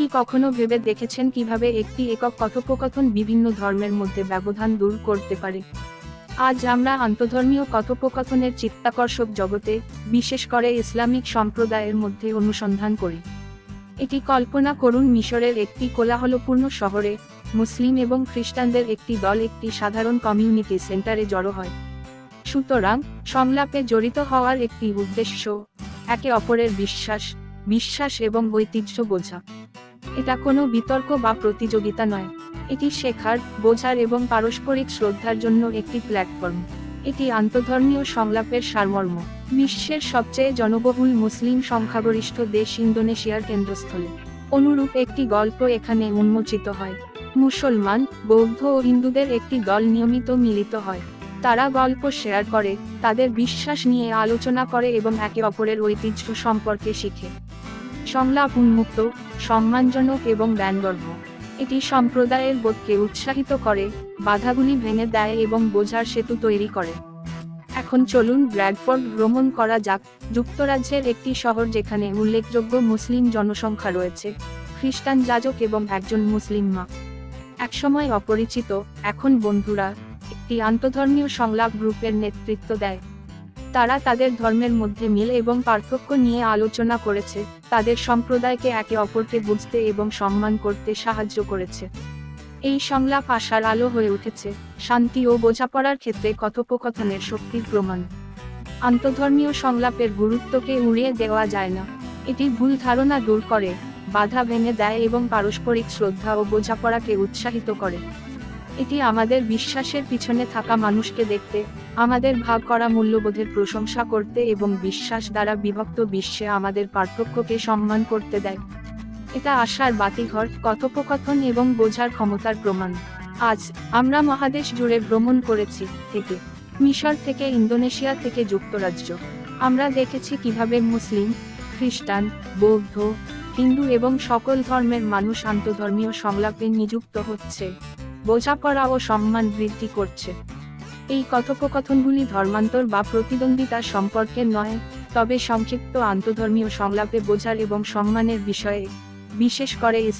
কি কখনো ভেবে দেখেছেন কীভাবে একটি একক কথোপকথন বিভিন্ন ধর্মের মধ্যে ব্যবধান দূর করতে পারে? আজ আমরা আন্তধর্মীয় কথোপকথনের চিত্তাকর্ষক জগতে, বিশেষ করে ইসলামিক সম্প্রদায়ের মধ্যে অনুসন্ধান করি। এটি কল্পনা করুন মিশরের একটি কোলাহলপূর্ণ শহরে, মুসলিম এবং খ্রিস্টানদের একটি দল একটি সাধারণ কমিউনিটি সেন্টারে জড়ো হয়। সুতরাং, সংলাপে জড়িত হওয়ার একটি উদ্দেশ্য, একে অপরের বিশ্বাস বিশ্বাস এবং ঐতিহ্য বোঝা। এটা কোনো বিতর্ক বা প্রতিযোগিতা নয়। এটি শেখার, বোঝার এবং পারস্পরিক শ্রদ্ধার জন্য একটি প্ল্যাটফর্ম। এটি আন্তধর্মীয় সংলাপের সারমর্ম। বিশ্বের সবচেয়ে জনবহুল মুসলিম সংখ্যাগরিষ্ঠ দেশ ইন্দোনেশিয়ার কেন্দ্রস্থলে। অনুরূপ একটি গল্প এখানে উন্মোচিত হয়। মুসলমান, বৌদ্ধ ও হিন্দুদের একটি দল নিয়মিত মিলিত হয়। তারা গল্প শেয়ার করে, তাদের বিশ্বাস নিয়ে আলোচনা করে এবং একে অপরের ঐতিহ্য সম্পর্কে শিখে। সংলাপ উন্মুক্ত সম্মানজনক এবং জ্ঞানগর্ভ। এটি সম্প্রদায়ের বোধকে উৎসাহিত করে, বাধাগুলি ভেঙে দেয় এবং বোঝার সেতু তৈরি করে। এখন চলুন ব্র্যাডফোর্ড ভ্রমণ করা যাক। যুক্তরাজ্যের একটি শহর যেখানে উল্লেখযোগ্য মুসলিম জনসংখ্যা রয়েছে। খ্রিস্টান যাজক এবং একজন মুসলিম মা। একসময় অপরিচিত, এখন বন্ধুরা, একটি আন্তধর্মীয় সংলাপ গ্রুপের নেতৃত্ব দেয়। তারা তাদের ধর্মের মধ্যে মিল এবং পার্থক্য নিয়ে আলোচনা করেছে, তাদের সম্প্রদায়কে একে অপরকে বুঝতে এবং সম্মান করতে সাহায্য করেছে। এই সংলাপ আশার আলো হয়ে উঠেছে, শান্তি ও বোঝাপড়ার ক্ষেত্রে কথোপকথনের শক্তির প্রমাণ। আন্তধর্মীয় সংলাপের গুরুত্বকে উড়িয়ে দেওয়া যায় না, এটি ভুল ধারণা দূর করে, বাধা ভেঙে দেয় এবং পারস্পরিক শ্রদ্ধা ও বোঝাপড়াকে উৎসাহিত করে। এটি আমাদের বিশ্বাসের পিছনে থাকা মানুষকে দেখতে, আমাদের ভাগ করা মূল্যবোধের প্রশংসা করতে এবং বিশ্বাস দ্বারা বিভক্ত বিশ্বে আমাদের পার্থক্যকে সম্মান করতে দেয়। এটা আশার বাতিঘর, কথোপকথন এবং বোঝার ক্ষমতার প্রমাণ। আজ, আমরা মহাদেশ জুড়ে ভ্রমণ করেছি, থেকে মিশর থেকে ইন্দোনেশিয়া থেকে যুক্তরাজ্য। আমরা দেখেছি কীভাবে মুসলিম, খ্রিস্টান, বৌদ্ধ, হিন্দু এবং সকল ধর্মের মানুষ আন্তধর্মীয় সংলাপে নিযুক্ত হচ্ছে। বোঝাপড়া ও সম্মান বৃদ্ধি করছে। এই কথোপকথনগুলি ধর্মান্তর বা প্রতিদ্বন্দ্বিতা সম্পর্কে নয়, তবে সংক্ষিপ্ত আন্তধর্মীয় সংলাপে বোঝার এবং সম্মানের বিষয়ে, বিশেষ করে ইসলাম